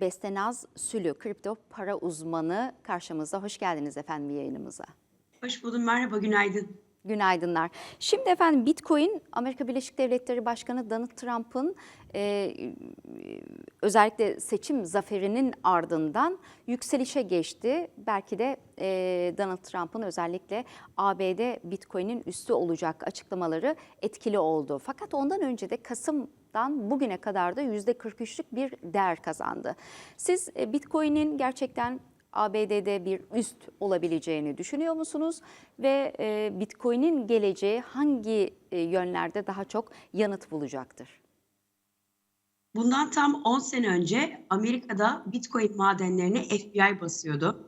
Bestenaz Sülü, kripto para uzmanı karşımızda. Hoş geldiniz efendim yayınımıza. Hoş buldum. Merhaba, günaydın. Günaydınlar. Şimdi efendim Bitcoin, Amerika Birleşik Devletleri Başkanı Donald Trump'ın e, özellikle seçim zaferinin ardından yükselişe geçti. Belki de e, Donald Trump'ın özellikle ABD Bitcoin'in üstü olacak açıklamaları etkili oldu. Fakat ondan önce de Kasım'dan bugüne kadar da %43'lük bir değer kazandı. Siz e, Bitcoin'in gerçekten ABD'de bir üst olabileceğini düşünüyor musunuz? Ve e, Bitcoin'in geleceği hangi e, yönlerde daha çok yanıt bulacaktır? Bundan tam 10 sene önce Amerika'da Bitcoin madenlerine FBI basıyordu.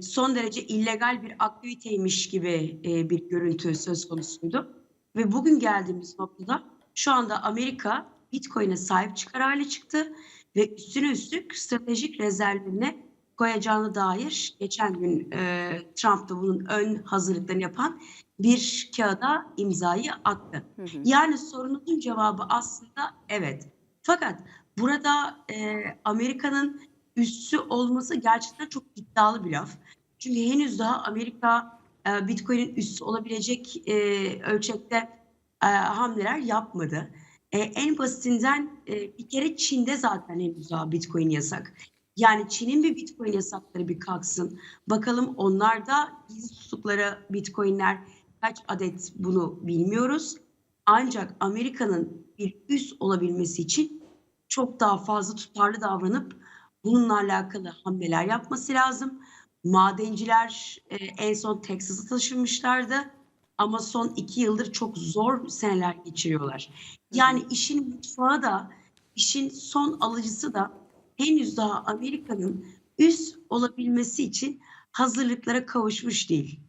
Son derece illegal bir aktiviteymiş gibi bir görüntü söz konusuydu. Ve bugün geldiğimiz noktada şu anda Amerika Bitcoin'e sahip çıkar hale çıktı ve üstüne üstlük stratejik rezervine koyacağına dair geçen gün e, Trump da bunun ön hazırlıklarını yapan bir kağıda imzayı attı. Hı hı. Yani sorunuzun cevabı aslında evet. Fakat burada e, Amerika'nın üssü olması gerçekten çok iddialı bir laf. Çünkü henüz daha Amerika e, Bitcoin'in üssü olabilecek e, ölçekte e, hamleler yapmadı. E, en basitinden e, bir kere Çin'de zaten henüz daha Bitcoin yasak. Yani Çin'in bir Bitcoin yasakları bir kalksın. Bakalım onlarda gizli tuttukları Bitcoin'ler kaç adet bunu bilmiyoruz. Ancak Amerika'nın bir üs olabilmesi için çok daha fazla tutarlı davranıp bununla alakalı hamleler yapması lazım. Madenciler e, en son Texas'a taşınmışlardı ama son iki yıldır çok zor seneler geçiriyorlar. Yani işin mutfağı da, işin son alıcısı da henüz daha Amerika'nın üs olabilmesi için hazırlıklara kavuşmuş değil.